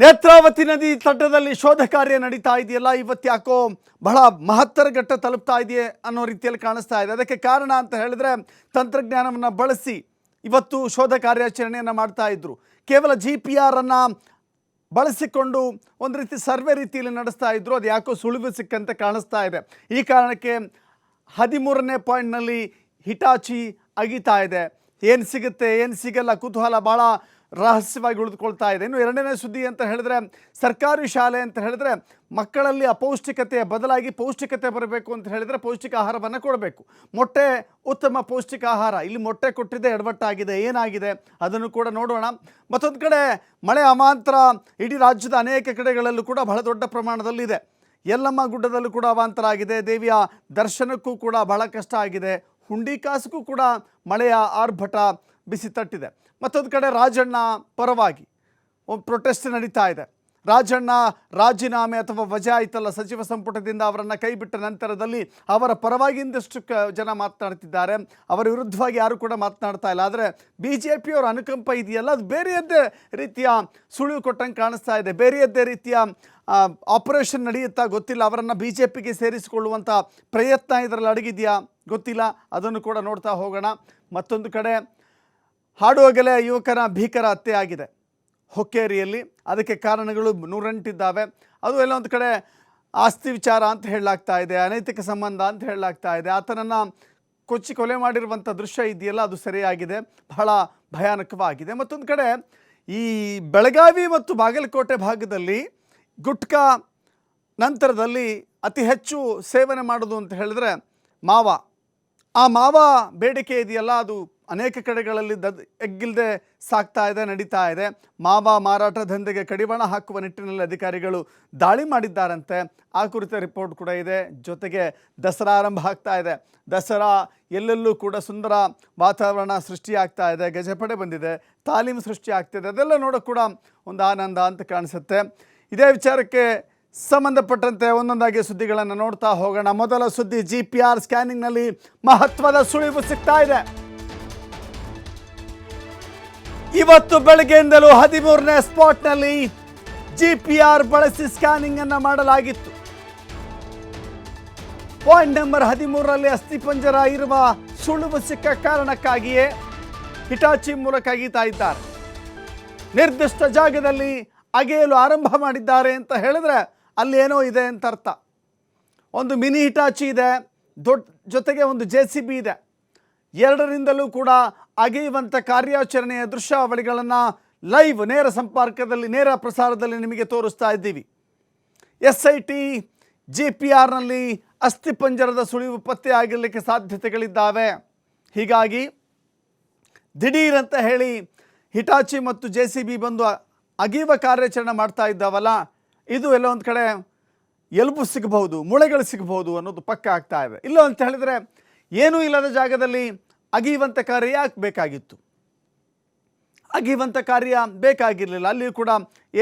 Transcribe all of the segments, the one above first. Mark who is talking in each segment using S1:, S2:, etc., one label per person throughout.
S1: ನೇತ್ರಾವತಿ ನದಿ ತಟದಲ್ಲಿ ಶೋಧ ಕಾರ್ಯ ನಡೀತಾ ಇದೆಯಲ್ಲ? ಇವತ್ತು ಯಾಕೋ ಬಹಳ ಮಹತ್ತರ ಘಟ್ಟ ತಲುಪ್ತಾ ಇದೆಯೇ ಅನ್ನೋ ರೀತಿಯಲ್ಲಿ ಕಾಣಿಸ್ತಾ ಇದೆ. ಅದಕ್ಕೆ ಕಾರಣ ಅಂತ ಹೇಳಿದ್ರೆ ತಂತ್ರಜ್ಞಾನವನ್ನು ಬಳಸಿ ಇವತ್ತು ಶೋಧ ಕಾರ್ಯಾಚರಣೆಯನ್ನು ಮಾಡ್ತಾ ಇದ್ರು. ಕೇವಲ ಜಿ ಪಿ ಆರನ್ನು ಬಳಸಿಕೊಂಡು ಒಂದು ರೀತಿ ಸರ್ವೆ ರೀತಿಯಲ್ಲಿ ನಡೆಸ್ತಾ ಇದ್ರು. ಅದು ಯಾಕೋ ಸುಳಿವು ಸಿಕ್ಕಂತೆ ಕಾಣಿಸ್ತಾ ಇದೆ. ಈ ಕಾರಣಕ್ಕೆ ಹದಿಮೂರನೇ ಪಾಯಿಂಟ್ನಲ್ಲಿ ಹಿಟಾಚಿ ಅಗಿತಾ ಇದೆ. ಏನು ಸಿಗುತ್ತೆ, ಏನು ಸಿಗಲ್ಲ, ಕುತೂಹಲ ಭಾಳ ರಹಸ್ಯವಾಗಿ ಉಳಿದುಕೊಳ್ತಾ ಇದೆ. ಇನ್ನು ಎರಡನೇ ಸುದ್ದಿ ಅಂತ ಹೇಳಿದ್ರೆ, ಸರ್ಕಾರಿ ಶಾಲೆ ಅಂತ ಹೇಳಿದ್ರೆ, ಮಕ್ಕಳಲ್ಲಿ ಅಪೌಷ್ಟಿಕತೆಯ ಬದಲಾಗಿ ಪೌಷ್ಟಿಕತೆ ಬರಬೇಕು ಅಂತ ಹೇಳಿದ್ರೆ ಪೌಷ್ಟಿಕ ಆಹಾರವನ್ನು ಕೊಡಬೇಕು. ಮೊಟ್ಟೆ ಉತ್ತಮ ಪೌಷ್ಟಿಕ ಆಹಾರ. ಇಲ್ಲಿ ಮೊಟ್ಟೆ ಕೊಟ್ಟಿದ್ದೆ ಎಡವಟ್ಟಾಗಿದೆ. ಏನಾಗಿದೆ? ಅದನ್ನು ಕೂಡ ನೋಡೋಣ. ಮತ್ತೊಂದು ಕಡೆ, ಮಳೆ ಅಮಾಂತರ ಇಡೀ ರಾಜ್ಯದ ಅನೇಕ ಕಡೆಗಳಲ್ಲೂ ಕೂಡ ಬಹಳ ದೊಡ್ಡ ಪ್ರಮಾಣದಲ್ಲಿದೆ ಯಲ್ಲಮ್ಮ ಗುಡ್ಡದಲ್ಲೂ ಕೂಡ ಅವಾಂತರ ಆಗಿದೆ. ದೇವಿಯ ದರ್ಶನಕ್ಕೂ ಕೂಡ ಬಹಳ ಕಷ್ಟ ಆಗಿದೆ. ಹುಂಡಿಕಾಸಕ್ಕೂ ಕೂಡ ಮಳೆಯ ಆರ್ಭಟ ಬಿಸಿ ತಟ್ಟಿದೆ. ಮತ್ತೊಂದು ಕಡೆ ರಾಜಣ್ಣ ಪರವಾಗಿ ಒಂದು ಪ್ರೊಟೆಸ್ಟ್ ನಡೀತಾ ಇದೆ. ರಾಜಣ್ಣ ರಾಜೀನಾಮೆ ಅಥವಾ ವಜಾ ಆಯ್ತಲ್ಲ ಸಚಿವ ಸಂಪುಟದಿಂದ ಅವರನ್ನು ಕೈಬಿಟ್ಟ ನಂತರದಲ್ಲಿ ಅವರ ಪರವಾಗಿ ಇಂದಷ್ಟು ಜನ ಮಾತನಾಡ್ತಿದ್ದಾರೆ. ಅವರ ವಿರುದ್ಧವಾಗಿ ಯಾರು ಕೂಡ ಮಾತನಾಡ್ತಾ ಇಲ್ಲ. ಆದರೆ ಬಿ ಜೆ ಪಿಯವರ ಅನುಕಂಪ ಇದೆಯಲ್ಲ? ಅದು ಬೇರೆಯದ್ದೇ ರೀತಿಯ ಸುಳಿವು ಕೊಟ್ಟಂಗೆ ಕಾಣಿಸ್ತಾ ಇದೆ. ಬೇರೆಯದ್ದೇ ರೀತಿಯ ಆಪರೇಷನ್ ನಡೆಯುತ್ತಾ ಗೊತ್ತಿಲ್ಲ. ಅವರನ್ನು ಬಿ ಜೆ ಪಿಗೆ ಸೇರಿಸಿಕೊಳ್ಳುವಂಥ ಪ್ರಯತ್ನ ಇದರಲ್ಲಿ ಅಡಗಿದೆಯಾ ಗೊತ್ತಿಲ್ಲ. ಅದನ್ನು ಕೂಡ ನೋಡ್ತಾ ಹೋಗೋಣ. ಮತ್ತೊಂದು ಕಡೆ ಹಾಡುವಾಗಲೇ ಯುವಕನ ಭೀಕರ ಹತ್ಯೆ ಆಗಿದೆ. ಹೊಕ್ಕೇರಿಯಲ್ಲಿ ಅದಕ್ಕೆ ಕಾರಣಗಳು ನೂರೆಂಟಿದ್ದಾವೆ. ಅದು ಎಲ್ಲ ಒಂದು ಕಡೆ ಆಸ್ತಿ ವಿಚಾರ ಅಂತ ಹೇಳಲಾಗ್ತಾ ಇದೆ, ಅನೈತಿಕ ಸಂಬಂಧ ಅಂತ ಹೇಳಲಾಗ್ತಾ ಇದೆ. ಆತನನ್ನು ಕೊಚ್ಚಿ ಕೊಲೆ ಮಾಡಿರುವಂಥ ದೃಶ್ಯ ಇದೆಯಲ್ಲ, ಅದು ಸರಿಯಾಗಿದೆ, ಬಹಳ ಭಯಾನಕವಾಗಿದೆ. ಮತ್ತೊಂದು ಕಡೆ ಈ ಬೆಳಗಾವಿ ಮತ್ತು ಬಾಗಲಕೋಟೆ ಭಾಗದಲ್ಲಿ ಗುಟ್ಕಾ ನಂತರದಲ್ಲಿ ಅತಿ ಹೆಚ್ಚು ಸೇವನೆ ಮಾಡೋದು ಅಂತ ಹೇಳಿದ್ರೆ ಮಾವ. ಆ ಮಾವ ಬೇಡಿಕೆ ಇದೆಯಲ್ಲ, ಅದು ಅನೇಕ ಕಡೆಗಳಲ್ಲಿ ದದ್ ಎಗ್ಗಿಲ್ಲದೆ ಸಾಕ್ತಾ ಇದೆ, ನಡೀತಾ ಇದೆ. ಮಾವ ಮಾರಾಟ ದಂಧೆಗೆ ಕಡಿವಾಣ ಹಾಕುವ ನಿಟ್ಟಿನಲ್ಲಿ ಅಧಿಕಾರಿಗಳು ದಾಳಿ ಮಾಡಿದ್ದಾರಂತೆ. ಆ ಕುರಿತ ರಿಪೋರ್ಟ್ ಕೂಡ ಇದೆ. ಜೊತೆಗೆ ದಸರಾ ಆರಂಭ ಆಗ್ತಾ ಇದೆ. ದಸರಾ ಎಲ್ಲೆಲ್ಲೂ ಕೂಡ ಸುಂದರ ವಾತಾವರಣ ಸೃಷ್ಟಿಯಾಗ್ತಾ ಇದೆ. ಗಜಪಡೆ ಬಂದಿದೆ, ತಾಲೀಮು ಸೃಷ್ಟಿ ಆಗ್ತಿದೆ ಅದೆಲ್ಲ ನೋಡೋಕ್ಕೆ ಕೂಡ ಒಂದು ಆನಂದ ಅಂತ ಕಾಣಿಸುತ್ತೆ. ಇದೇ ವಿಚಾರಕ್ಕೆ ಸಂಬಂಧಪಟ್ಟಂತೆ ಒಂದೊಂದಾಗಿ ಸುದ್ದಿಗಳನ್ನು ನೋಡ್ತಾ ಹೋಗೋಣ. ಮೊದಲ ಸುದ್ದಿ ಜಿ ಪಿ ಆರ್ ಸ್ಕ್ಯಾನಿಂಗ್ನಲ್ಲಿ ಮಹತ್ವದ ಸುಳಿವು ಸಿಗ್ತಾ ಇದೆ. ಇವತ್ತು ಬೆಳಗ್ಗೆಯಿಂದಲೂ ಹದಿಮೂರನೇ ಸ್ಪಾಟ್ನಲ್ಲಿ ಜಿ ಪಿ ಆರ್ ಬಳಸಿ ಸ್ಕ್ಯಾನಿಂಗ್ ಅನ್ನು ಮಾಡಲಾಗಿತ್ತು. ಪಾಯಿಂಟ್ ನಂಬರ್ ಹದಿಮೂರರಲ್ಲಿ ಅಸ್ಥಿಪಂಜರ ಇರುವ ಸುಳುವು ಸಿಕ್ಕ ಕಾರಣಕ್ಕಾಗಿಯೇ ಹಿಟಾಚಿ ಮೂಲಕ ಅಗೀತಾ ಇದ್ದಾರೆ. ನಿರ್ದಿಷ್ಟ ಜಾಗದಲ್ಲಿ ಅಗೆಯಲು ಆರಂಭ ಮಾಡಿದ್ದಾರೆ ಅಂತ ಹೇಳಿದ್ರೆ ಅಲ್ಲಿ ಏನೋ ಇದೆ ಅಂತ ಅರ್ಥ. ಒಂದು ಮಿನಿ ಹಿಟಾಚಿ ಇದೆ, ದೊಡ್ಡ ಜೊತೆಗೆ ಒಂದು ಜೆ ಸಿ ಬಿ ಇದೆ. ಎರಡರಿಂದಲೂ ಕೂಡ ಅಗೆಯುವಂಥ ಕಾರ್ಯಾಚರಣೆಯ ದೃಶ್ಯಾವಳಿಗಳನ್ನು ಲೈವ್ ನೇರ ಸಂಪರ್ಕದಲ್ಲಿ, ನೇರ ಪ್ರಸಾರದಲ್ಲಿ ನಿಮಗೆ ತೋರಿಸ್ತಾ ಇದ್ದೀವಿ. S I T G P ಆರ್ನಲ್ಲಿ ಅಸ್ಥಿಪಂಜರದ ಸುಳಿವು ಪತ್ತೆ ಆಗಿರಲಿಕ್ಕೆ ಸಾಧ್ಯತೆಗಳಿದ್ದಾವೆ. ಹೀಗಾಗಿ ದಿಢೀರ್ ಅಂತ ಹೇಳಿ ಹಿಟಾಚಿ ಮತ್ತು ಜೆ ಸಿ ಬಿ ಬಂದು ಅಗೀವ ಕಾರ್ಯಾಚರಣೆ ಮಾಡ್ತಾ ಇದ್ದಾವಲ್ಲ, ಇದು ಎಲ್ಲ ಒಂದು ಕಡೆ ಎಲುಬು ಸಿಗಬಹುದು, ಮೂಳೆಗಳು ಸಿಗಬಹುದು ಅನ್ನೋದು ಪಕ್ಕ ಆಗ್ತಾ ಇದೆ. ಇಲ್ಲ ಅಂತ ಹೇಳಿದರೆ ಏನೂ ಇಲ್ಲದ ಜಾಗದಲ್ಲಿ ಅಗೀವಂತ ಕಾರ್ಯ ಯಾಕೆ ಬೇಕಾಗಿತ್ತು. ಅಗೀವಂತ ಕಾರ್ಯ ಬೇಕಾಗಿರಲಿಲ್ಲ. ಅಲ್ಲಿಯೂ ಕೂಡ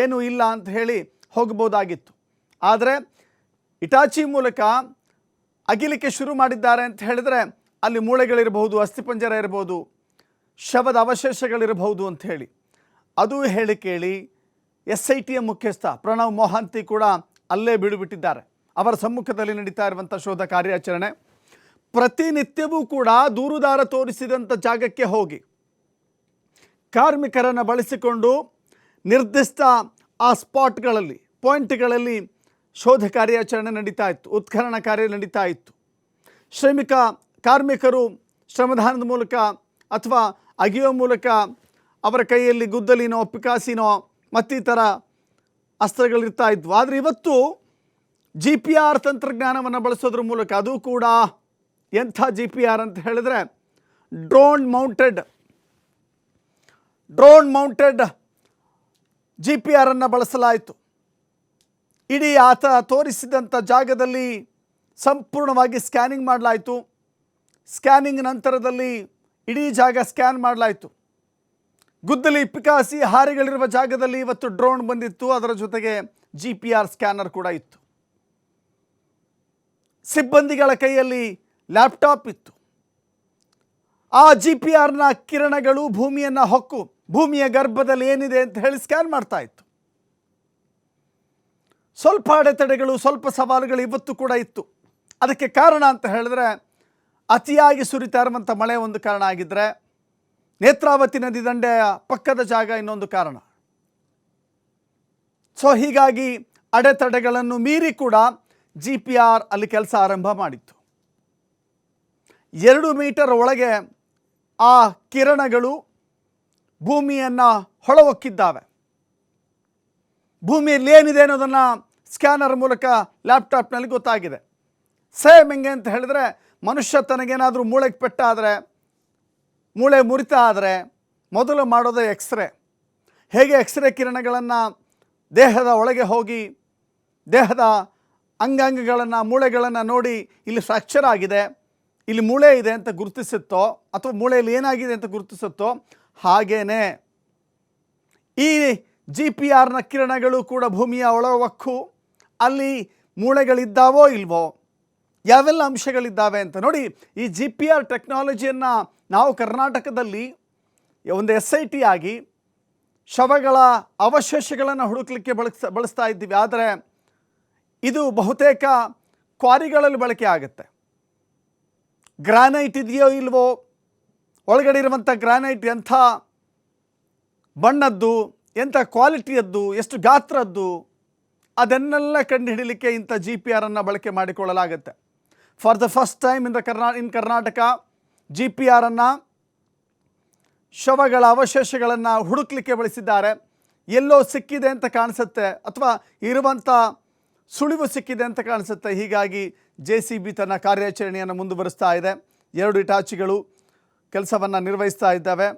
S1: ಏನೂ ಇಲ್ಲ ಅಂತ ಹೇಳಿ ಹೋಗ್ಬೋದಾಗಿತ್ತು ಆದರೆ ಇಟಾಚಿ ಮೂಲಕ ಅಗಿಲಿಕ್ಕೆ ಶುರು ಮಾಡಿದ್ದಾರೆ ಅಂತ ಹೇಳಿದರೆ ಅಲ್ಲಿ ಮೂಳೆಗಳಿರಬಹುದು, ಅಸ್ಥಿಪಂಜರ ಇರಬಹುದು, ಶವದ ಅವಶೇಷಗಳಿರಬಹುದು ಅಂತ ಹೇಳಿ. ಅದು ಹೇಳಿ ಕೇಳಿ ಎಸ್ ಐ ಟಿಯ ಮುಖ್ಯಸ್ಥ ಪ್ರಣವ್ ಮೊಹಾಂತಿ ಕೂಡ ಅಲ್ಲೇ ಬಿಡುಬಿಟ್ಟಿದ್ದಾರೆ ಅವರ ಸಮ್ಮುಖದಲ್ಲಿ ನಡೀತಾ ಇರುವಂಥ ಶೋಧ ಕಾರ್ಯಾಚರಣೆ ಪ್ರತಿನಿತ್ಯವೂ ಕೂಡ ದೂರುದಾರ ತೋರಿಸಿದಂಥ ಜಾಗಕ್ಕೆ ಹೋಗಿ. ಕಾರ್ಮಿಕರನ್ನು ಬಳಸಿಕೊಂಡು ನಿರ್ದಿಷ್ಟ ಆ ಸ್ಪಾಟ್ಗಳಲ್ಲಿ, ಪಾಯಿಂಟ್ಗಳಲ್ಲಿ ಶೋಧ ಕಾರ್ಯಾಚರಣೆ ನಡೀತಾ ಇತ್ತು ಉತ್ಖನನ ಕಾರ್ಯ ನಡೀತಾ ಇತ್ತು. ಶ್ರಮಿಕ ಕಾರ್ಮಿಕರು ಶ್ರಮದಾನದ ಮೂಲಕ ಅಥವಾ ಅಗಿಯೋ ಮೂಲಕ ಅವರ ಕೈಯಲ್ಲಿ ಗುದ್ದಲಿನೋ, ಪಿಕಾಸಿನೋ ಮತ್ತಿತರ ಅಸ್ತ್ರಗಳಿರ್ತಾ ಇದ್ವು. ಆದರೆ ಇವತ್ತು ಜಿ ಪಿ ಆರ್ ತಂತ್ರಜ್ಞಾನವನ್ನು ಬಳಸೋದ್ರ ಮೂಲಕ ಅದು ಕೂಡ ಎಂಥ ಜಿ ಪಿ ಆರ್ ಅಂತ ಹೇಳಿದ್ರೆ drone mounted drone mounted G P ಆರನ್ನು ಬಳಸಲಾಯಿತು. ಇಡೀ ಆತ ತೋರಿಸಿದಂಥ ಜಾಗದಲ್ಲಿ ಸಂಪೂರ್ಣವಾಗಿ ಸ್ಕ್ಯಾನಿಂಗ್ ಮಾಡಲಾಯಿತು. ಸ್ಕ್ಯಾನಿಂಗ್ ನಂತರದಲ್ಲಿ ಇಡೀ ಜಾಗ ಸ್ಕ್ಯಾನ್ ಮಾಡಲಾಯಿತು. ಗುದ್ದಲಿ, ಪಿಕಾಸಿ, ಹಾರಿಗಳಿರುವ ಜಾಗದಲ್ಲಿ ಇವತ್ತು ಡ್ರೋನ್ ಬಂದಿತ್ತು. ಅದರ ಜೊತೆಗೆ ಜಿ ಪಿ ಆರ್ ಸ್ಕ್ಯಾನರ್ ಕೂಡ ಇತ್ತು. ಸಿಬ್ಬಂದಿಗಳ ಕೈಯಲ್ಲಿ ಲ್ಯಾಪ್ಟಾಪ್ ಇತ್ತು. ಆ ಜಿ ಪಿ ಆರ್ನ ಕಿರಣಗಳು ಭೂಮಿಯನ್ನು ಹೊಕ್ಕು, ಭೂಮಿಯ ಗರ್ಭದಲ್ಲಿ ಏನಿದೆ ಅಂತ ಹೇಳಿ ಸ್ಕ್ಯಾನ್ ಮಾಡ್ತಾ ಇತ್ತು. ಸ್ವಲ್ಪ ಅಡೆತಡೆಗಳು, ಸ್ವಲ್ಪ ಸವಾಲುಗಳು ಇವತ್ತು ಕೂಡ ಇತ್ತು. ಅದಕ್ಕೆ ಕಾರಣ ಅಂತ ಹೇಳಿದ್ರೆ, ಅತಿಯಾಗಿ ಸುರಿತಾ ಇರುವಂಥ ಮಳೆ ಒಂದು ಕಾರಣ ಆಗಿದ್ದರೆ ನೇತ್ರಾವತಿ ನದಿ ದಂಡೆಯ ಪಕ್ಕದ ಜಾಗ ಇನ್ನೊಂದು ಕಾರಣ. ಸೊ ಹೀಗಾಗಿ ಅಡೆತಡೆಗಳನ್ನು ಮೀರಿ ಕೂಡ ಜಿ ಪಿ ಆರ್ ಅಲ್ಲಿ ಕೆಲಸ ಆರಂಭ ಮಾಡಿತ್ತು. ಎರಡು ಮೀಟರ್ ಒಳಗೆ ಆ ಕಿರಣಗಳು ಭೂಮಿಯನ್ನು ಹೊಳಹೊಕ್ಕಿದ್ದಾವೆ ಭೂಮಿಯಲ್ಲಿ ಏನಿದೆ ಅನ್ನೋದನ್ನು ಸ್ಕ್ಯಾನರ್ ಮೂಲಕ ಲ್ಯಾಪ್ಟಾಪ್ನಲ್ಲಿ ಗೊತ್ತಾಗಿದೆ. ಸೇಮ್ ಹೆಂಗೆ ಅಂತ ಹೇಳಿದ್ರೆ ಮನುಷ್ಯ ತನಗೇನಾದರೂ ಮೂಳೆಗೆ ಪೆಟ್ಟಾದರೆ, ಮೂಳೆ ಮುರಿತ ಆದರೆ ಮೊದಲು ಮಾಡೋದೇ ಎಕ್ಸ್ರೇ ಹೇಗೆ ಎಕ್ಸ್ರೇ ಕಿರಣಗಳನ್ನು ದೇಹದ ಒಳಗೆ ಹೋಗಿ, ದೇಹದ ಅಂಗಾಂಗಗಳನ್ನು, ಮೂಳೆಗಳನ್ನು ನೋಡಿ ಇಲ್ಲಿ ಫ್ರ್ಯಾಕ್ಚರ್ ಆಗಿದೆ. ಇಲ್ಲಿ ಮೂಳೆ ಇದೆ ಅಂತ ಗುರುತಿಸುತ್ತೋ ಅಥವಾ ಮೂಳೆಯಲ್ಲಿ ಏನಾಗಿದೆ ಅಂತ ಗುರುತಿಸುತ್ತೋ ಹಾಗೇನೆ ಈ ಜಿ ಪಿ ಆರ್ನ ಕಿರಣಗಳು ಕೂಡ ಭೂಮಿಯ ಒಳವಕ್ಕು. ಅಲ್ಲಿ ಮೂಳೆಗಳಿದ್ದಾವೋ ಇಲ್ವೋ, ಯಾವೆಲ್ಲ ಅಂಶಗಳಿದ್ದಾವೆ ಅಂತ ನೋಡಿ, ಈ ಜಿ ಪಿ ಆರ್ ಟೆಕ್ನಾಲಜಿಯನ್ನು ನಾವು ಕರ್ನಾಟಕದಲ್ಲಿ ಒಂದು ಎಸ್ ಐ ಟಿ ಆಗಿ ಶವಗಳ ಅವಶೇಷಗಳನ್ನು ಹುಡುಕಲಿಕ್ಕೆ ಬಳಸ ಬಳಸ್ತಾ ಇದ್ದೀವಿ. ಆದರೆ ಇದು ಬಹುತೇಕ ಕ್ವಾರಿಗಳಲ್ಲಿ ಬಳಕೆ ಆಗುತ್ತೆ. ಗ್ರಾನೈಟ್ ಇದೆಯೋ ಇಲ್ವೋ, ಒಳಗಡೆ ಇರುವಂಥ ಗ್ರಾನೈಟ್ ಎಂಥ ಬಣ್ಣದ್ದು, ಎಂಥ ಕ್ವಾಲಿಟಿಯದ್ದು, ಎಷ್ಟು ಗಾತ್ರದ್ದು, ಅದನ್ನೆಲ್ಲ ಕಂಡುಹಿಡಲಿಕ್ಕೆ ಇಂಥ ಜಿ ಪಿ ಆರನ್ನು ಬಳಕೆ ಮಾಡಿಕೊಳ್ಳಲಾಗುತ್ತೆ. For the first time in the ಕರ್ನಾ in Karnataka G P ಆರನ್ನು ಶವಗಳ ಅವಶೇಷಗಳನ್ನು ಹುಡುಕ್ಲಿಕ್ಕೆ ಬಳಸಿದ್ದಾರೆ. ಎಲ್ಲೋ ಸಿಕ್ಕಿದೆ ಅಂತ ಕಾಣಿಸುತ್ತೆ, ಅಥವಾ ಇರುವಂಥ ಸುಳಿವು ಸಿಕ್ಕಿದೆ ಅಂತ ಕಾಣಿಸುತ್ತೆ. ಹೀಗಾಗಿ ಜೆ ಸಿ ಬಿ ತನ್ನ ಕಾರ್ಯಾಚರಣೆಯನ್ನು ಮುಂದುವರಿಸ್ತಾ ಇದೆ. ಎರಡು ಇಟಾಚಿಗಳು ಕೆಲಸವನ್ನು ನಿರ್ವಹಿಸ್ತಾ ಇದ್ದಾವೆ.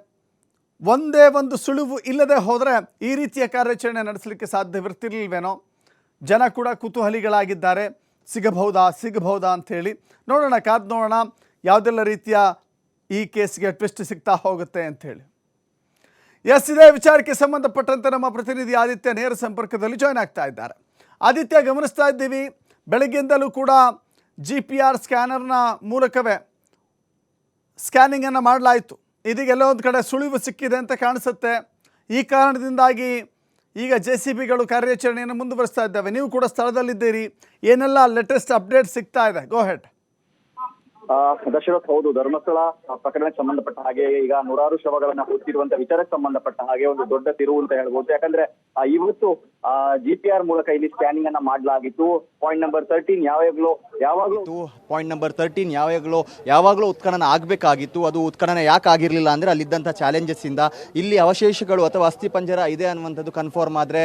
S1: ಒಂದೇ ಒಂದು ಸುಳಿವು ಇಲ್ಲದೆ ಹೋದರೆ ಈ ರೀತಿಯ ಕಾರ್ಯಾಚರಣೆ ನಡೆಸಲಿಕ್ಕೆ ಸಾಧ್ಯವಿರ್ತಿರ್ಲಿಲ್ವೇನೋ? ಜನ ಕೂಡ ಕುತೂಹಲಿಗಳಾಗಿದ್ದಾರೆ. ಸಿಗಬಹುದಾ? ಸಿಗಬಹುದಾ ಅಂಥೇಳಿ ನೋಡೋಣ, ಕಾದು ನೋಡೋಣ ಯಾವುದೆಲ್ಲ ರೀತಿಯ ಈ ಕೇಸ್ಗೆ ಟ್ವಿಸ್ಟ್ ಸಿಗ್ತಾ ಹೋಗುತ್ತೆ ಅಂಥೇಳಿ ಎಸ್, ಇದೇ ವಿಚಾರಕ್ಕೆ ಸಂಬಂಧಪಟ್ಟಂತೆ ನಮ್ಮ ಪ್ರತಿನಿಧಿ ಆದಿತ್ಯ ನೇರ ಸಂಪರ್ಕದಲ್ಲಿ ಜಾಯ್ನ್ ಆಗ್ತಾ ಇದ್ದಾರೆ. ಆದಿತ್ಯ, ಗಮನಿಸ್ತಾ ಇದ್ದೀವಿ. ಬೆಳಗ್ಗೆಯಿಂದಲೂ ಕೂಡ ಜಿ ಪಿ ಆರ್ ಸ್ಕ್ಯಾನರ್ನ ಮೂಲಕವೇ ಸ್ಕ್ಯಾನಿಂಗನ್ನು ಮಾಡಲಾಯಿತು. ಇದೀಗ ಎಲ್ಲೋ ಒಂದು ಕಡೆ ಸುಳಿವು ಸಿಕ್ಕಿದೆ ಅಂತ ಕಾಣಿಸುತ್ತೆ. ಈ ಕಾರಣದಿಂದಾಗಿ ಈಗ ಜೆ ಸಿ ಬಿಗಳು ಕಾರ್ಯಾಚರಣೆಯನ್ನು ಮುಂದುವರಿಸ್ತಾ ಇದ್ದಾವೆ. ನೀವು ಕೂಡ ಸ್ಥಳದಲ್ಲಿದ್ದೀರಿ. ಏನೆಲ್ಲ ಲೇಟೆಸ್ಟ್ ಅಪ್ಡೇಟ್ ಸಿಗ್ತಾ ಇದೆ? ಗೋ ಹೆಡ್
S2: ದಶರಥ್ ಹೌದು, ಧರ್ಮಸ್ಥಳ ಪ್ರಕರಣಕ್ಕೆ ಸಂಬಂಧಪಟ್ಟ ಹಾಗೆ ಈಗ ನೂರಾರು ಶವಗಳನ್ನ ಹುಡುಕಿರುವಂತ ವಿಚಾರಕ್ಕೆ ಸಂಬಂಧಪಟ್ಟ ಹಾಗೆ ಒಂದು ದೊಡ್ಡ ತಿರುವು ಅಂತ ಹೇಳ್ಬೋದು. ಯಾಕಂದ್ರೆ ಇವತ್ತು ಜಿ ಪಿ ಆರ್ ಮೂಲಕ ಇಲ್ಲಿ ಸ್ಕ್ಯಾನಿಂಗ್ ಅನ್ನ ಮಾಡಲಾಗಿತ್ತು. ಪಾಯಿಂಟ್ ನಂಬರ್ ತರ್ಟೀನ್ ಯಾವಾಗ್ಲೂ ಯಾವಾಗ್ಲೂ
S3: ಪಾಯಿಂಟ್ ನಂಬರ್ ತರ್ಟೀನ್ ಯಾವಾಗಲೂ ಯಾವಾಗಲೂ ಉತ್ಖನನ ಆಗಬೇಕಾಗಿತ್ತು. ಅದು ಉತ್ಖನನ ಯಾಕೆ ಆಗಿರಲಿಲ್ಲ ಅಂದರೆ ಅಲ್ಲಿದ್ದಂಥ ಚಾಲೆಂಜಸ್ ಇಂದ. ಇಲ್ಲಿ ಅವಶೇಷಗಳು ಅಥವಾ ಅಸ್ಥಿಪಂಜರ ಇದೆ ಅನ್ನುವಂಥದ್ದು ಕನ್ಫರ್ಮ್ ಆದರೆ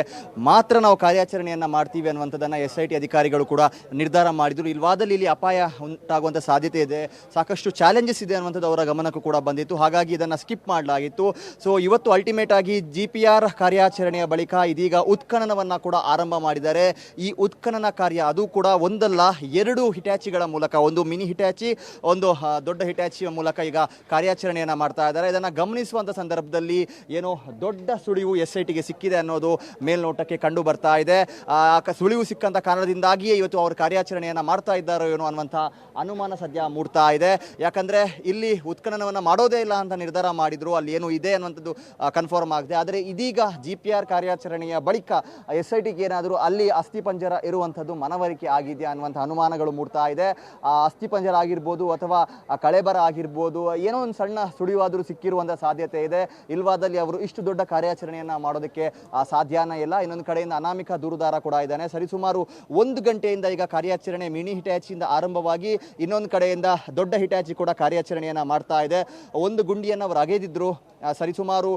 S3: ಮಾತ್ರ ನಾವು ಕಾರ್ಯಾಚರಣೆಯನ್ನು ಮಾಡ್ತೀವಿ ಅನ್ನುವಂಥದ್ದನ್ನು ಎಸ್ ಐ ಟಿ ಅಧಿಕಾರಿಗಳು ಕೂಡ ನಿರ್ಧಾರ ಮಾಡಿದ್ರು. ಇಲ್ವಾದಲ್ಲಿ ಇಲ್ಲಿ ಅಪಾಯ ಉಂಟಾಗುವಂಥ ಸಾಧ್ಯತೆ ಇದೆ. ಸಾಕಷ್ಟು ಚಾಲೆಂಜಸ್ ಇದೆ ಅನ್ನುವಂಥದ್ದು ಅವರ ಗಮನಕ್ಕೂ ಕೂಡ ಬಂದಿತ್ತು. ಹಾಗಾಗಿ ಇದನ್ನು ಸ್ಕಿಪ್ ಮಾಡಲಾಗಿತ್ತು. ಸೊ ಇವತ್ತು ಅಲ್ಟಿಮೇಟ್ ಆಗಿ ಜಿ ಪಿ ಆರ್ ಕಾರ್ಯಾಚರಣೆಯ ಬಳಿಕ ಇದೀಗ ಉತ್ಖನನವನ್ನು ಕೂಡ ಆರಂಭ ಮಾಡಿದ್ದಾರೆ. ಈ ಉತ್ಖನನ ಕಾರ್ಯ ಅದು ಕೂಡ ಒಂದಲ್ಲ, ಎರಡು ಹಿಟ್ಯಾಚಿಗಳ ಮೂಲಕ, ಒಂದು ಮಿನಿ ಹಿಟ್ಯಾಚಿ ಒಂದು ದೊಡ್ಡ ಹಿಟ್ಯಾಚಿಯ ಮೂಲಕ ಈಗ ಕಾರ್ಯಾಚರಣೆಯನ್ನು ಮಾಡ್ತಾ ಇದ್ದಾರೆ. ಇದನ್ನು ಗಮನಿಸುವಂಥ ಸಂದರ್ಭದಲ್ಲಿ ಏನೋ ದೊಡ್ಡ ಸುಳಿವು ಎಸ್ ಐ ಸಿಕ್ಕಿದೆ ಅನ್ನೋದು ಮೇಲ್ನೋಟಕ್ಕೆ ಕಂಡು ಬರ್ತಾ ಇದೆ. ಸುಳಿವು ಸಿಕ್ಕಂಥ ಕಾರಣದಿಂದಾಗಿಯೇ ಇವತ್ತು ಅವರು ಕಾರ್ಯಾಚರಣೆಯನ್ನು ಮಾಡ್ತಾ ಇದ್ದಾರೋ ಏನೋ ಅನ್ನುವಂಥ ಅನುಮಾನ ಸದ್ಯ ಮೂಡ್ತಾ ಇದೆ. ಯಾಕಂದರೆ ಇಲ್ಲಿ ಉತ್ಖನನವನ್ನು ಮಾಡೋದೇ ಇಲ್ಲ ಅಂತ ನಿರ್ಧಾರ ಮಾಡಿದ್ರು, ಅಲ್ಲಿ ಏನು ಇದೆ ಅನ್ನುವಂಥದ್ದು ಕನ್ಫರ್ಮ್ ಆಗಿದೆ. ಆದರೆ ಇದೀಗ ಜಿ ಪಿ ಆರ್ ಕಾರ್ಯಾಚರಣೆಯ ಬಳಿಕ ಎಸ್ ಐ ಟಿಗೆ ಏನಾದರೂ ಅಲ್ಲಿ ಅಸ್ಥಿಪಂಜರ ಇರುವಂಥದ್ದು ಮನವರಿಕೆ ಆಗಿದೆಯಾ ಅನ್ನುವಂಥ ಅನುಮಾನಗಳು ಮೂಡ್ತಾ ಇದೆ. ಅಸ್ಥಿಪಂಜರ ಆಗಿರ್ಬೋದು ಅಥವಾ ಕಳೆಬರ ಆಗಿರ್ಬೋದು, ಏನೋ ಒಂದು ಸಣ್ಣ ಸುಳಿವಾದರೂ ಸಿಕ್ಕಿರುವಂಥ ಸಾಧ್ಯತೆ ಇದೆ. ಇಲ್ವಾದಲ್ಲಿ ಅವರು ಇಷ್ಟು ದೊಡ್ಡ ಕಾರ್ಯಾಚರಣೆಯನ್ನು ಮಾಡೋದಕ್ಕೆ ಸಾಧ್ಯನೇ ಇಲ್ಲ. ಇನ್ನೊಂದು ಕಡೆಯಿಂದ ಅನಾಮಿಕ ದೂರುದಾರ ಕೂಡ ಇದ್ದಾನೆ. ಸರಿಸುಮಾರು ಒಂದು ಗಂಟೆಯಿಂದ ಈಗ ಕಾರ್ಯಾಚರಣೆ ಮಿನಿ ಹಿಟ್ಯಾಚಿಯಿಂದ ಆರಂಭವಾಗಿ ಇನ್ನೊಂದು ಕಡೆಯಿಂದ ದೊಡ್ಡ ಹಿಟ್ಯಾಚಿ ಕೂಡ ಕಾರ್ಯಾಚರಣೆಯನ್ನು ಮಾಡ್ತಾ ಇದೆ. ಒಂದು ಗುಂಡಿಯನ್ನು ಅವರು ಅಗೆದಿದ್ರು. ಸರಿಸುಮಾರು